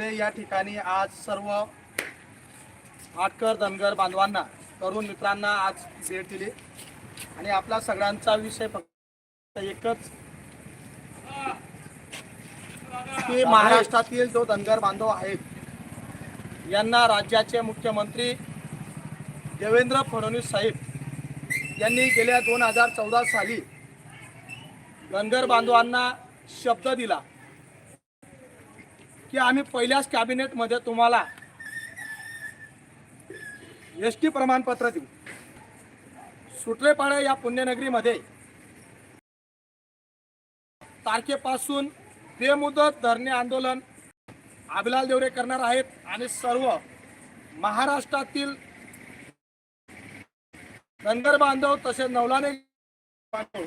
कपडे या ठिकाणी आज सर्व आटकर धनगर बांधवांना तरुण मित्रांना आज भेट दिली. आणि आपला सगळ्यांचा विषय फक्त एकच. की महाराष्ट्रातील जो धनगर बांधव आहेत यांना राज्याचे मुख्यमंत्री देवेंद्र फडणवीस साहेब यांनी गेल्या दोन हजार चौदा साली धनगर बांधवांना शब्द दिला. की आम्ही पहिल्याच कॅबिनेटमध्ये तुम्हाला एस टी प्रमाणपत्र देऊ. सुटरेपाडा या पुण्यनगरीमध्ये तारखेपासून बेमुदत धरणे आंदोलन आबिलाल देवरे करणार आहेत आणि सर्व महाराष्ट्रातील धनगर बांधव तसेच नवलाने बांधव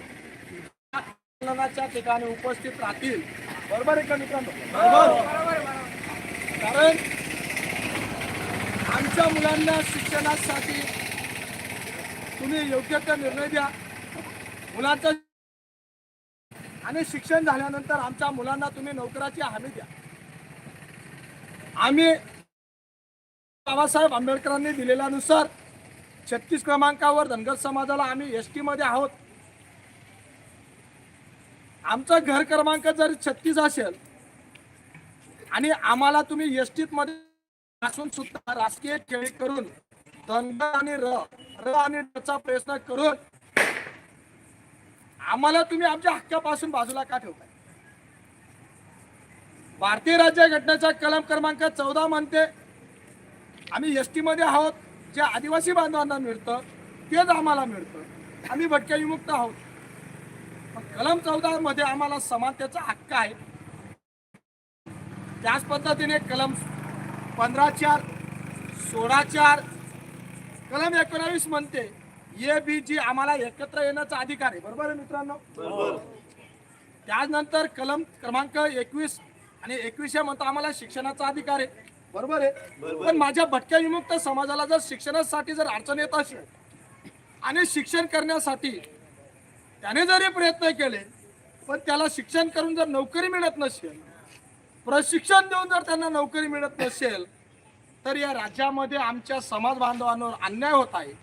आंदोलनाच्या ठिकाणी उपस्थित राहतील. बरोबर आहे का मित्रांनो? कारण आमच्या मुलांना शिक्षणासाठी तुम्ही योग्य ते निर्णय द्या. मुलांचं आणि शिक्षण झाल्यानंतर आमच्या मुलांना तुम्ही नोकराची हमी द्या. आम्ही बाबासाहेब आंबेडकरांनी दिलेल्यानुसार छत्तीस क्रमांकावर धनगर समाजाला आम्ही एसमध्ये आहोत. आमचा घर क्रमांक जर छत्तीस असेल आणि आम्हाला तुम्ही एसमध्ये असून सुद्धा राजकीय खेळी करून धनगर आणि र र आणि चा प्रयत्न करून आम्हाला तुम्ही आमच्या हक्कापासून बाजूला का ठेवताय? भारतीय राज्य घटनेचा कलम क्रमांक चौदा म्हणते आम्ही एसमध्ये आहोत जे आदिवासी बांधवांना मिळतं तेच आम्हाला मिळतं. आम्ही भटक्या विमुक्त आहोत. कलम चौदा मध्ये आम्हाला समानतेचा हक्क आहे. त्याच पद्धतीने कलम पंधरा चार सोळा चार कलम एकोणावीस म्हणते ए बी जी आम्हाला एकत्र येण्याचा अधिकार आहे. बरोबर आहे मित्रांनो? त्यानंतर कलम क्रमांक एकवीस आणि एकवीस म्हणतो आम्हाला शिक्षणाचा अधिकार आहे. बरोबर आहे? पण माझ्या भटक्या विमुक्त समाजाला जर शिक्षणासाठी जर अडचण येत असेल आणि शिक्षण करण्यासाठी त्याने जरी प्रयत्न केले पण त्याला शिक्षण करून जर नोकरी मिळत नसेल प्रशिक्षण देऊन जर त्यांना नोकरी मिळत नसेल तर या राज्यामध्ये आमच्या समाज बांधवांवर अन्याय होत आहे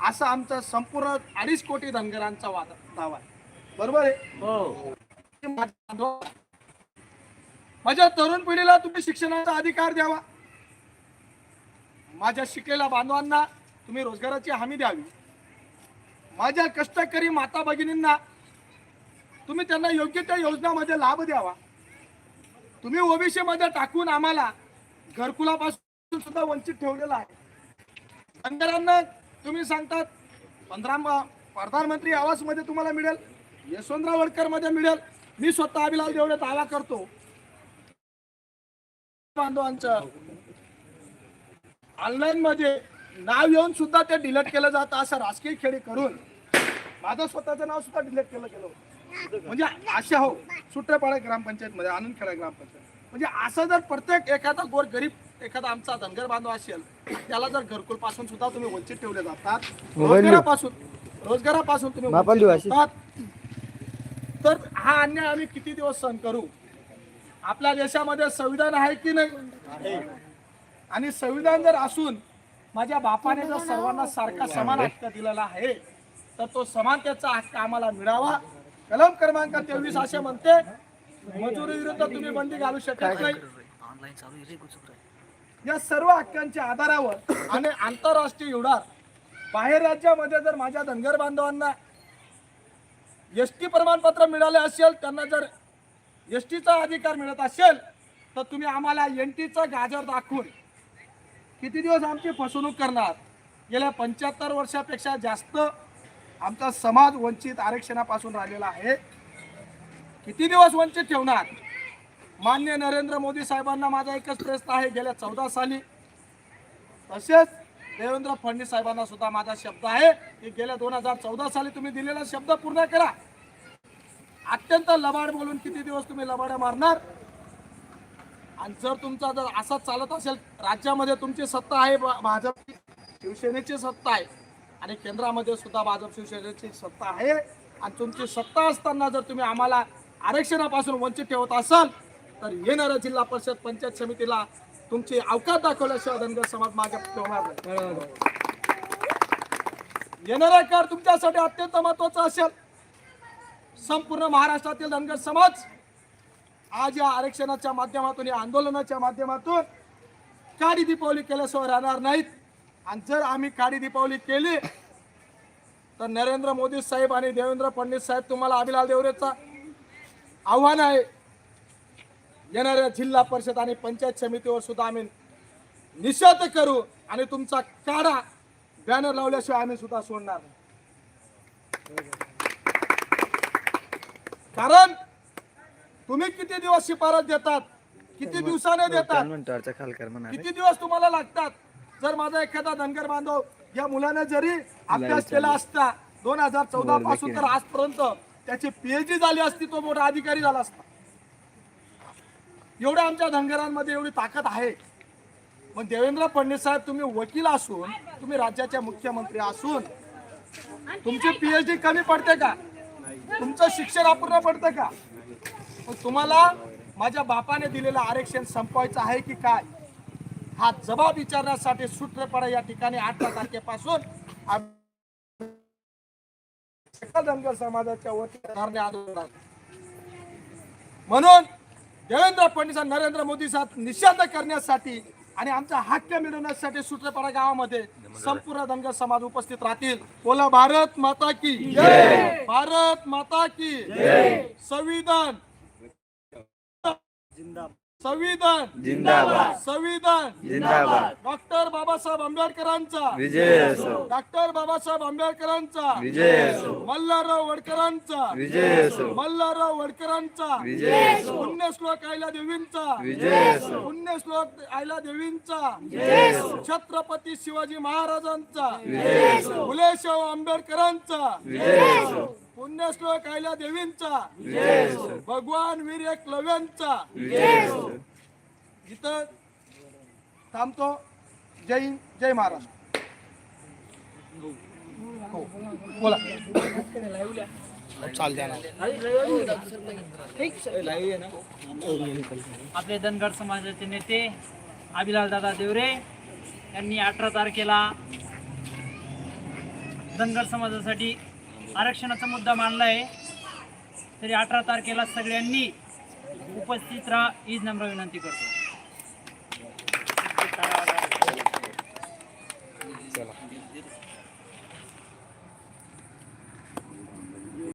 असा आमचा संपूर्ण अडीच कोटी धनगरांचा वाद दावा आहे. बरोबर आहे? बांधवा- माझ्या तरुण पिढीला तुम्ही शिक्षणाचा अधिकार द्यावा. माझ्या शिकलेल्या बांधवांना तुम्ही रोजगाराची हमी द्यावी. माझ्या कष्टकरी माता भगिनींना तुम्ही त्यांना योग्य त्या योजनामध्ये लाभ द्यावा. तुम्ही ओबीसी मध्ये टाकून आम्हाला घरकुलापासून सुद्धा वंचित ठेवलेला आहे. धनगरांना तुम्ही सांगतात पंधरा प्रधानमंत्री आवासमध्ये तुम्हाला मिळेल यशवंतराव वडकरमध्ये मिळेल. मी स्वतः अभिलाल देवडे दावा करतो. बांधवांचं ऑनलाईन मध्ये नाव येऊन सुद्धा ते डिलीट केलं जातं असं राजकीय खेळी करून माझं स्वतःचं नाव सुद्धा डिलीट केलं गेलं. म्हणजे अशा हो सुट्रेपाडा ग्रामपंचायत मध्ये आनंद खेडा ग्रामपंचायत. म्हणजे असं जर प्रत्येक एखादा गोर गरीब एखादा आमचा धनगर बांधव असेल त्याला जर घरकुलपासून सुद्धा तुम्ही वंचित ठेवले जातात रोजगारापासून रोजगारापासून तुम्ही वंचित ठेवतात. तर हा अन्याय आम्ही किती दिवस सहन करू? आपल्या देशामध्ये संविधान आहे की नाही? आणि संविधान जर असून माझ्या बापाने जर सर्वांना सारखा समान हक्क दिलेला आहे तर तो समानतेचा हक्क आम्हाला मिळावा. कलम क्रमांक तेवीस असे म्हणते मजुरी विरुद्ध तुम्ही बंदी घालू शकत नाही. या सर्व हक्कांच्या आधारावर आणि आंतरराष्ट्रीय उडार बाहेर राज्यामध्ये जर माझ्या धनगर बांधवांना एस टी प्रमाणपत्र मिळाले असेल त्यांना जर एस टीचा अधिकार मिळत असेल तर तुम्ही आम्हाला एन टीचा गाजर दाखवून किती दिवस आमची फसवणूक करणार? गेल्या पंच्याहत्तर वर्षापेक्षा जास्त आमचा समाज वंचित आरक्षणापासून राहिलेला आहे. किती दिवस वंचित ठेवणार? मान्य नरेंद्र मोदी साहेबांना माझा एकच प्रश्न आहे गेल्या चौदा साली. तसेच देवेंद्र फडणवीस साहेबांना सुद्धा माझा शब्द आहे की गेल्या दोन हजार चौदा साली तुम्ही दिलेला शब्द पूर्ण करा. अत्यंत लबाड बोलून किती दिवस तुम्ही लबाड्या मारणार? आणि जर तुमचा जर असा चालत असेल राज्यामध्ये तुमची सत्ता आहे भाजप शिवसेनेची सत्ता आहे आणि केंद्रामध्ये सुद्धा भाजप शिवसेनेची सत्ता आहे. आणि तुमची सत्ता असताना जर तुम्ही आम्हाला आरक्षणापासून वंचित ठेवत असाल तर येणाऱ्या जिल्हा परिषद पंचायत समितीला तुमची अवकाश दाखवल्याशिवाय धनगर समाज मागे ठेवणार येणारा काळ तुमच्यासाठी अत्यंत महत्त्वाचा असेल. संपूर्ण महाराष्ट्रातील धनगर समाज आज या आरक्षणाच्या माध्यमातून या आंदोलनाच्या माध्यमातून काडी दीपावली केल्याशिवाय राहणार नाहीत. आणि जर आम्ही काडी दीपावली केली तर नरेंद्र मोदी साहेब आणि देवेंद्र फडणवीस साहेब तुम्हाला अभिलाल देवरेचा आव्हान आहे. येणाऱ्या जिल्हा परिषद आणि पंचायत समितीवर सुद्धा आम्ही निषेध करू आणि तुमचा काढा. बॅनर लावल्याशिवाय आम्ही सुद्धा सोडणार कारण तुम्ही किती दिवस शिफारस देतात किती दिवसाने देतात किती दिवस तुम्हाला लागतात? जर माझा एखादा धनगर बांधव या मुलाने जरी अभ्यास केला असता दोन हजार चौदा पासून तर आजपर्यंत त्याची पीएचडी झाली असती तो मोठा अधिकारी झाला असता. एवढ्या आमच्या धनगरांमध्ये एवढी ताकद आहे. मग देवेंद्र फडणवीस साहेब तुम्ही वकील असून तुम्ही राज्याचे मुख्यमंत्री असून तुमची पीएचडी कमी पडते का? तुमचं शिक्षण अपूर्ण पडतं का? तुम्हाला माझ्या बापाने दिलेलं आरक्षण संपवायचं आहे की काय? हा जबाब विचारण्यासाठी सूत्रपडा या ठिकाणी अठरा तारखेपासून धनगर समाजाच्या वतीने आंदोलन म्हणून देवेंद्र फडणवीस नरेंद्र मोदी साहेब निषेध करण्यासाठी आणि आमचा हक्क मिळवण्यासाठी सूत्रपाडा गावामध्ये संपूर्ण धनगर समाज उपस्थित राहतील. बोला भारत माता की भारत माता की संविधान. संविधान. जिंदाबाद. संविधान. जिंदाबाद. डॉक्टर बाबासाहेब आंबेडकरांचा. विजय असो. डॉक्टर बाबासाहेब आंबेडकरांचा. विजय असो. मल्हारराव वडकरांचा. विजय असो. मल्हारराव वडकरांचा. विजय असो. पुण्यश्लोक आयला देवींचा. विजय असो. पुण्यश्लोक आयला देवींचा. विजय असो. छत्रपती शिवाजी महाराजांचा. विजय असो. फुले शाहू आंबेडकरांचा. विजय असो. पुण्यश्लोक आयला देवींचा भगवान वीर एकलव्यांचा विजय असो इथं थांबतो. जय हिंद जय महाराष्ट्र. हो बोला. चाल द्या ना आपले धनगर समाजाचे नेते अभिलाल दादा देवरे यांनी अठरा तारखेला धनगर समाजासाठी आरक्षणाचा मुद्दा मांडला आहे तरी अठरा तारखेला सगळ्यांनी उपस्थित राहा हीच नम्र विनंती करतो.